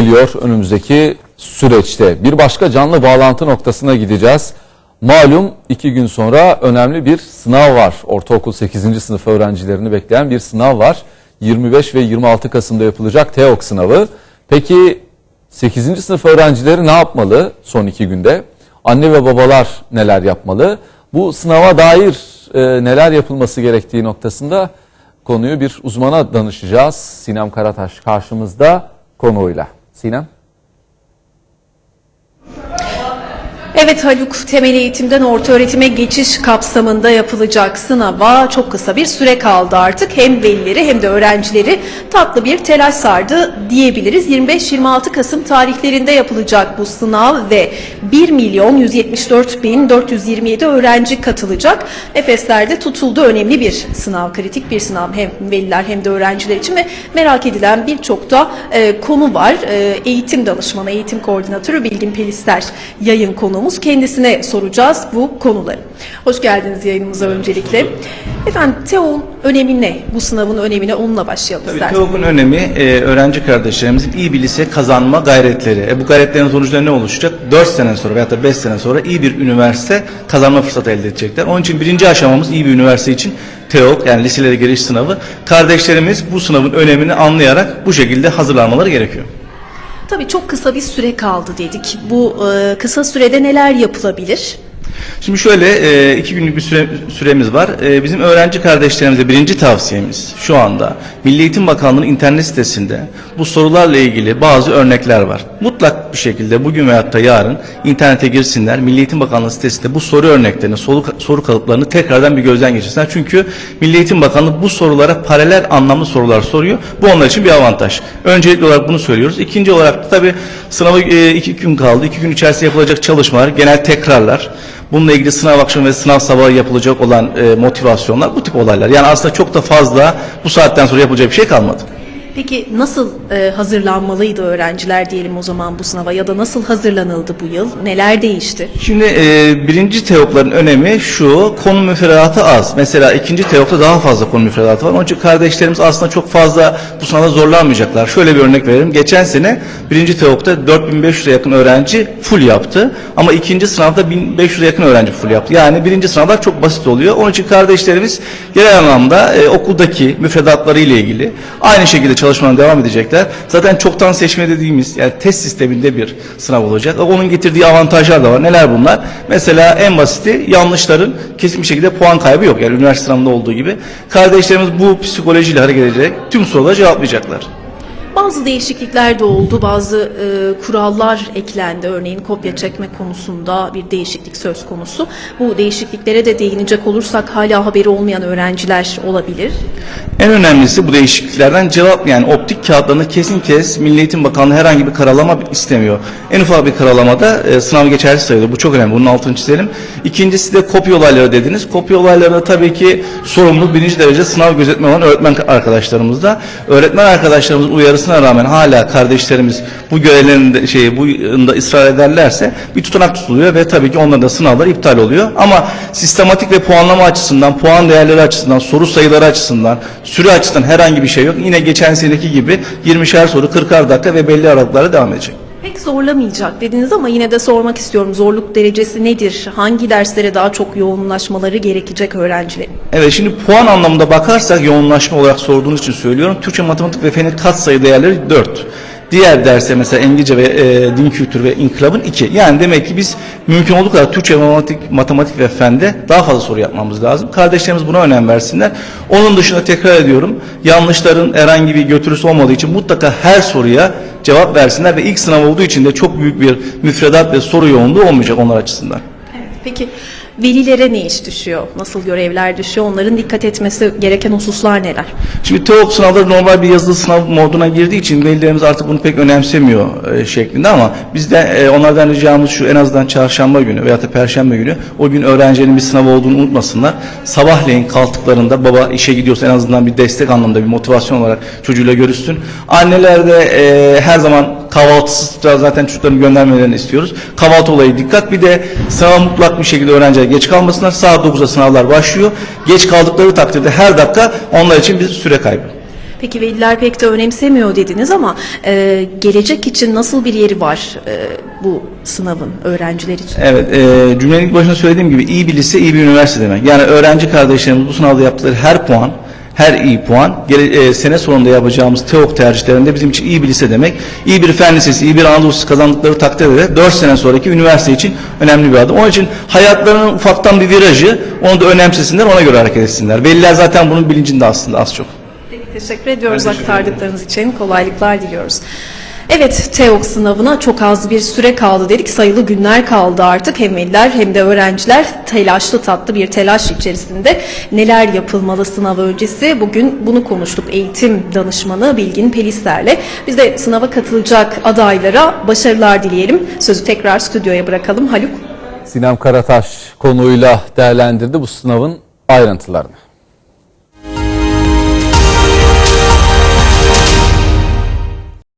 geliyor önümüzdeki süreçte. Bir başka canlı bağlantı noktasına gideceğiz. Malum iki gün sonra önemli bir sınav var. Ortaokul 8. sınıf öğrencilerini bekleyen bir sınav var. 25 ve 26 Kasım'da yapılacak TEOK sınavı. Peki 8. sınıf öğrencileri ne yapmalı son iki günde? Anne ve babalar neler yapmalı? Bu sınava dair e, neler yapılması gerektiği noktasında konuyu bir uzmana danışacağız. Sinem Karataş karşımızda konuğuyla. Sinem? Evet Haluk, temel eğitimden orta öğretime geçiş kapsamında yapılacak sınava çok kısa bir süre kaldı artık. Hem velileri hem de öğrencileri tatlı bir telaş sardı diyebiliriz. 25-26 Kasım tarihlerinde yapılacak bu sınav ve 1 milyon 174 bin 427 öğrenci katılacak. Efesler'de tutuldu önemli bir sınav, kritik bir sınav hem veliler hem de öğrenciler için ve merak edilen birçok da e, konu var. E, eğitim danışmanı, eğitim koordinatörü Bilgin Pelister yayın konuğumuz. Kendisine soracağız bu konuları. Hoş geldiniz yayınımıza öncelikle. Efendim TEO'nun önemi ne? Bu sınavın önemine onunla başlayalım Tabii isterseniz. TEOG'un önemi e, öğrenci kardeşlerimizin iyi bir lise kazanma gayretleri. E, bu gayretlerin sonucunda ne oluşacak? 4 sene sonra veya da 5 sene sonra iyi bir üniversite kazanma fırsatı elde edecekler. Onun için birinci aşamamız iyi bir üniversite için TEOG yani liselere giriş sınavı. Kardeşlerimiz bu sınavın önemini anlayarak bu şekilde hazırlanmaları gerekiyor. Tabii çok kısa bir süre kaldı dedik. Bu e, kısa sürede neler yapılabilir? Şimdi şöyle e, iki günlük bir süre, süremiz var. E, bizim öğrenci kardeşlerimize birinci tavsiyemiz şu anda Milli Eğitim Bakanlığı'nın internet sitesinde bu sorularla ilgili bazı örnekler var. Mutlak bir şekilde bugün veyahut da yarın internete girsinler. Milli Eğitim Bakanlığı sitesinde bu soru örneklerini, soru, soru kalıplarını tekrardan bir gözden geçirsinler. Çünkü Milli Eğitim Bakanlığı bu sorulara paralel anlamlı sorular soruyor. Bu onlar için bir avantaj. Öncelikli olarak bunu söylüyoruz. İkinci olarak da tabii sınava e, iki gün kaldı. İki gün içerisinde yapılacak çalışmalar, genel tekrarlar. Bununla ilgili sınav akşamı ve sınav sabahı yapılacak olan e, motivasyonlar bu tip olaylar. Yani aslında çok da fazla bu saatten sonra yapılacak bir şey kalmadı. Peki nasıl e, hazırlanmalıydı öğrenciler diyelim o zaman bu sınava ya da nasıl hazırlanıldı bu yıl? Neler değişti? Şimdi e, birinci teokların önemi şu, konu müfredatı az. Mesela ikinci teokta daha fazla konu müfredatı var. Onun için kardeşlerimiz aslında çok fazla bu sınavda zorlanmayacaklar. Şöyle bir örnek verelim. Geçen sene birinci teokta 4500'e yakın öğrenci full yaptı. Ama ikinci sınavda 1500'e yakın öğrenci full yaptı. Yani birinci sınavlar çok basit oluyor. Onun için kardeşlerimiz genel anlamda e, okuldaki müfredatları ile ilgili aynı şekilde çalışmaya devam edecekler. Zaten çoktan seçme dediğimiz yani test sisteminde bir sınav olacak. Onun getirdiği avantajlar da var. Neler bunlar? Mesela en basiti yanlışların kesin bir şekilde puan kaybı yok. Yani üniversite sınavında olduğu gibi. Kardeşlerimiz bu psikolojiyle hareket edecek. Tüm soruları cevaplayacaklar. Bazı değişiklikler de oldu, bazı e, kurallar eklendi. Örneğin kopya çekme konusunda bir değişiklik söz konusu. Bu değişikliklere de değinecek olursak hala haberi olmayan öğrenciler olabilir. En önemlisi bu değişikliklerden cevap yani optik kağıtlarında kesin kes Milli Eğitim Bakanlığı herhangi bir karalama istemiyor. En ufak bir karalamada e, sınav geçerli sayılır. Bu çok önemli. Bunun altını çizelim. İkincisi de kopya olayları dediniz. Kopya olaylarında tabii ki sorumluluk birinci derece sınav gözetme olan öğretmen arkadaşlarımızda. Öğretmen arkadaşlarımız uyarısına rağmen hala kardeşlerimiz bu görevlerinde şey bu ısrar ederlerse bir tutanak tutuluyor ve tabii ki onların da sınavlar iptal oluyor. Ama sistematik ve puanlama açısından, puan değerleri açısından, soru sayıları açısından, süre açısından herhangi bir şey yok. Yine geçen seneki gibi 20'şer soru 40'ar dakika ve belli aralıklarla devam edecek. Pek zorlamayacak dediniz ama yine de sormak istiyorum. Zorluk derecesi nedir? Hangi derslere daha çok yoğunlaşmaları gerekecek öğrencilerin? Evet şimdi puan anlamında bakarsak yoğunlaşma olarak sorduğunuz için söylüyorum. Türkçe, matematik ve fenin katsayı değerleri 4. Diğer derse mesela İngilizce ve e, din kültürü ve inkılabın 2. Yani demek ki biz mümkün olduğu kadar Türkçe, matematik, matematik ve fende daha fazla soru yapmamız lazım. Kardeşlerimiz buna önem versinler. Onun dışında tekrar ediyorum. Yanlışların herhangi bir götürüsü olmadığı için mutlaka her soruya cevap versinler ve ilk sınav olduğu için de çok büyük bir müfredat ve soru yoğunluğu olmayacak onlar açısından. Peki velilere ne iş düşüyor? Nasıl görevler düşüyor? Onların dikkat etmesi gereken hususlar neler? Şimdi TEOG sınavları normal bir yazılı sınav moduna girdiği için velilerimiz artık bunu pek önemsemiyor e, şeklinde ama bizde e, onlardan ricamız şu en azından çarşamba günü veya da perşembe günü o gün öğrencilerin bir sınav olduğunu unutmasınlar. Sabahleyin kalktıklarında baba işe gidiyorsa en azından bir destek anlamda bir motivasyon olarak çocuğuyla görüşsün. Anneler de e, her zaman kahvaltısız zaten çocuklarını göndermelerini istiyoruz. Kahvaltı olayı dikkat. Bir de sınava mutlak bir şekilde öğrenciler geç kalmasınlar. Saat 9'da sınavlar başlıyor. Geç kaldıkları takdirde her dakika onlar için bir süre kaybı. Peki veliler pek de önemsemiyor dediniz ama e, gelecek için nasıl bir yeri var e, bu sınavın öğrenciler için? Evet, e, cümlenin başında söylediğim gibi iyi bir lise, iyi bir üniversite demek. Yani öğrenci kardeşlerimiz bu sınavda yaptıkları her puan, her iyi puan, gele- e, sene sonunda yapacağımız TEOK tercihlerinde bizim için iyi bir lise demek. İyi bir fen lisesi, iyi bir Anadolu Lisesi kazandıkları takdirde 4 sene sonraki üniversite için önemli bir adım. Onun için hayatlarının ufaktan bir virajı, onu da önemsesinler, ona göre hareket etsinler. Veliler zaten bunun bilincinde aslında az çok. Peki, teşekkür ediyoruz teşekkür aktardıklarınız için. Kolaylıklar diliyoruz. Evet, TEOK sınavına çok az bir süre kaldı dedik. Sayılı günler kaldı artık. Hem veliler hem de öğrenciler telaşlı tatlı bir telaş içerisinde neler yapılmalı sınav öncesi. Bugün bunu konuştuk eğitim danışmanı Bilgin Pelisler'le. Biz de sınava katılacak adaylara başarılar dileyelim. Sözü tekrar stüdyoya bırakalım. Haluk. Sinem Karataş konuyla değerlendirdi bu sınavın ayrıntılarını.